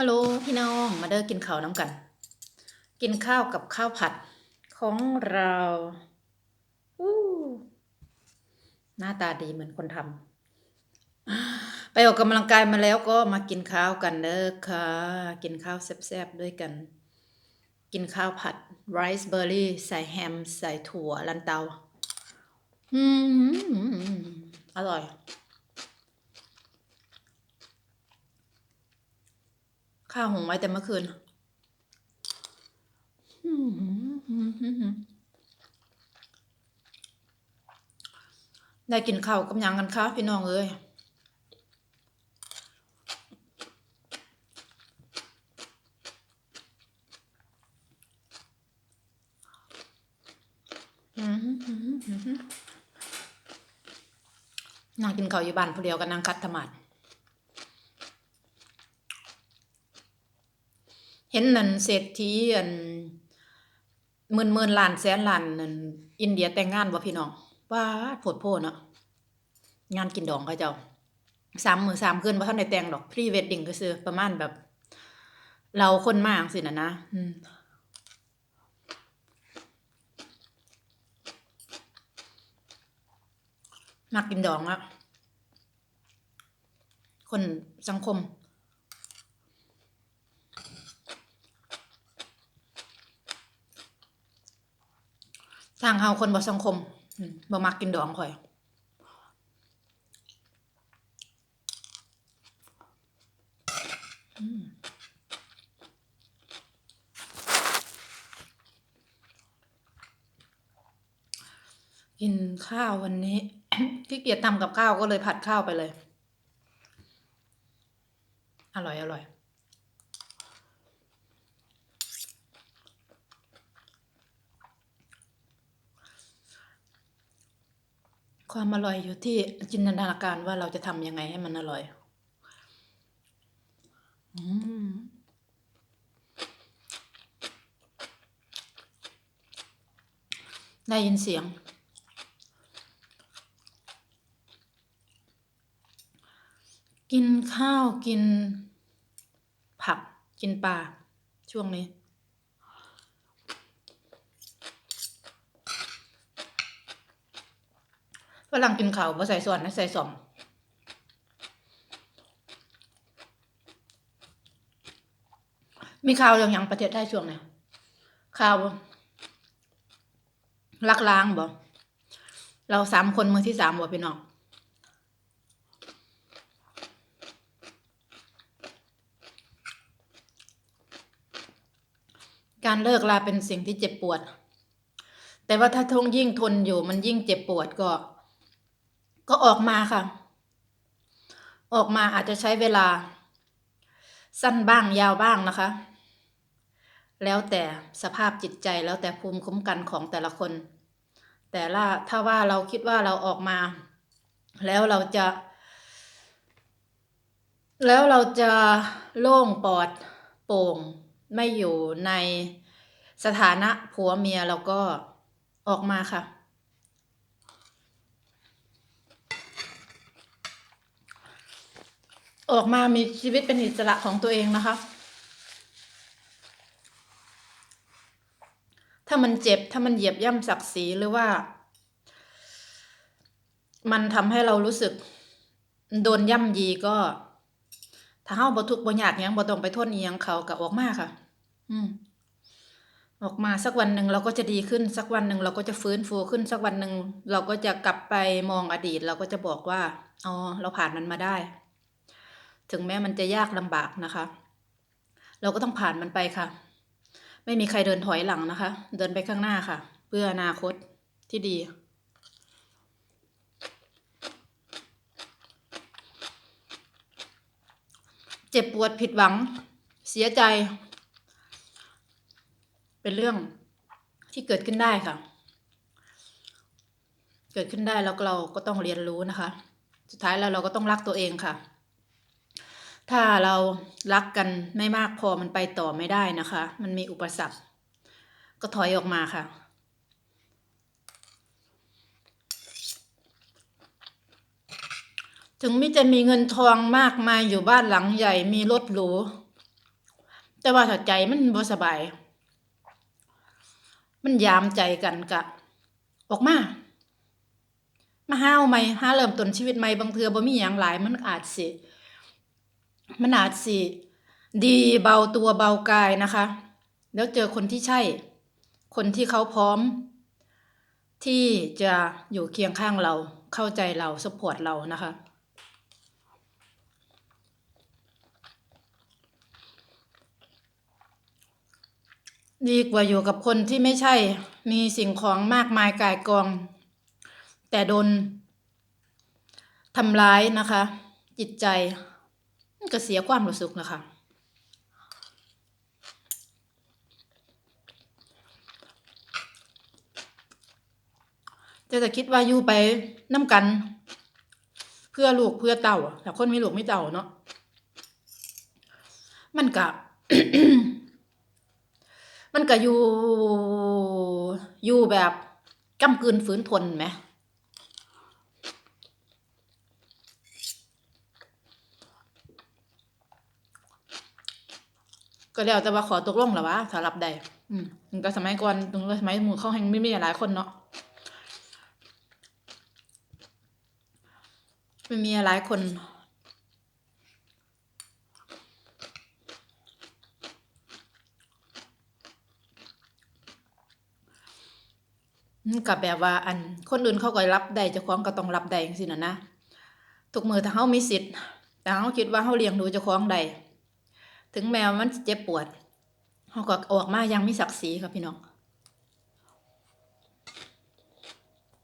ฮัลโหลพี่น้องมาเด้อกินข้าวน้ำกัน กินข้าวกับข้าวผัดของเราอู้หน้าตาดีเหมือนคนทำไปออกกำลังกายมาแล้วก็มากินข้าวกันเด้อค่ะ กินข้าวแซ่บๆด้วยกัน กินข้าวผัดไรซ์เบอร์รี่ใส่แฮม ใส่ถั่วลันเตาอืมอร่อย ข้าวหงไว้แต่เมื่อคืนได้กินข้าวกับยังกันคะพี่น้องเอ้ยนั่งกินข้าวอยู่บ้านผู้เดียวกันนั่งคัดธรรมัด เห็นนั่นเศรษฐีอันหมื่นหมื่นล้านแสนล้านนั่นอินเดียแต่งงานบ่พี่น้องว้าโพดโพเนาะงานกินดองเขาเจ้าสามมือสามคืนบ่ทันได้แต่งดอกพรีเวดดิ้งก็คือประมาณแบบ เราคนมากสินะนะมมักกินดองอะคนสังคม ทางเฮาคนบ่สังคมบ่มักกินดองข่อยกินข้าววันนี้ขี้เกียจทำกับข้าวก็เลยผัดข้าวไปเลย อร่อย อร่อย ความอร่อยอยู่ที่จินตนาการว่าเราจะทำยังไงให้มันอร่อย อืมได้ยินเสียง กินข้าวกินผักกินปลาช่วงนี้ ฝรั่งกินข้าวบ่ใส่ส่วนนะใส่สองมีข่าวเรื่องหยังประเทศไทยช่วงไหนข่าวลักล้างบ่เราสามคนมือที่สามบ่พี่น้องการเลิกลาเป็นสิ่งที่เจ็บปวด แต่ว่าถ้าทงยิ่งทนอยู่มันยิ่งเจ็บปวดก็ ก็ออกมาค่ะ ออกมาอาจจะใช้เวลา สั้นบ้างยาวบ้างนะคะ แล้วแต่สภาพจิตใจแล้วแต่ภูมิคุ้มกันของแต่ละคน แต่ละถ้าว่าเราคิดว่าเราออกมา แล้วเราจะ แล้วเราจะโล่งปลอดโปร่งไม่อยู่ในสถานะผัวเมียเราก็ออกมาค่ะ ออกมามีชีวิตเป็นอิสระของตัวเองนะคะ ถ้ามันเจ็บถ้ามันเหยียบย่ำศักดิ์ศรีหรือว่า มันทำให้เรารู้สึก โดนย่ำยีก็ ถ้าเฮาบ่ทุกบ่ยากยังบ่ต้องไปโทษอียังเขาก็ออกมาค่ะ อืมออกมาสักวันหนึ่งเราก็จะดีขึ้นสักวันหนึ่งเราก็จะฟื้นฟูขึ้นสักวันหนึ่งเราก็จะกลับไปมองอดีต เราก็จะบอกว่าอ๋อเราผ่านมันมาได้ ถึงแม้มันจะยากลำบากนะคะ เราก็ต้องผ่านมันไปค่ะ ไม่มีใครเดินถอยหลังนะคะ เดินไปข้างหน้าค่ะ เพื่ออนาคตที่ดีเจ็บปวดผิดหวัง เสียใจ เป็นเรื่องที่เกิดขึ้นได้ค่ะ เกิดขึ้นได้แล้วเราก็ต้องเรียนรู้นะคะ สุดท้ายแล้วเราก็ต้องรักตัวเองค่ะ ถ้าเรารักกันไม่มากพอมันไปต่อไม่ได้นะคะ มันมีอุปสรรค ก็ถอยออกมาค่ะ ถึงมิจะมีเงินทองมากมายอยู่บ้านหลังใหญ่มีรถหรูแต่ว่าถ้าใจมันบ่สบาย มันยามใจกันกะ ออกมา มาห้าวใหม่หาเริ่มต้นชีวิตใหม่บางเทือบ่มีหยังหลายมันอาจสิ มันอาจสิดีเบาตัวเบากายนะคะ แล้วเจอคนที่ใช่ คนที่เขาพร้อม ที่จะอยู่เคียงข้างเราเข้าใจเราสปอร์ตเรานะคะดีกว่าอยู่กับคนที่ไม่ใช่ มีสิ่งของมากมายกายกอง แต่โดนทำร้ายนะคะ จิตใจ มันก็เสียความรู้สึกนะคะจะจะคิดว่าอยู่ไปน้ำกัน เพื่อลูกเพื่อเต่าแต่คนไมีลูกไม่เต่าเนาะมันกะมันก็อยู่อยู่แบบกำกืนฝืนทนไหม ก็แล้วแต่ว่าขอตกลงหรอวะถ้ารับได้อืมก็สมัยก่อนตรงสมัยหมู่เขาแห่งไม่มีหลายคนเนาะไม่มีหลายคนกับแบบว่าอันคนอื่นเขาก็รับได้เจ้าของก็ต้องรับได้จังซี่น่ะนะทุกมือถ้าเฮามีสิทธิ์แต่เฮาคิดว่าเฮาเลี้ยงดูเจ้าของได้ ถึงแมวมันเจ็บปวดเขาก็ออกมายังมีศักดิ์ศรีค่ะพี่น้อง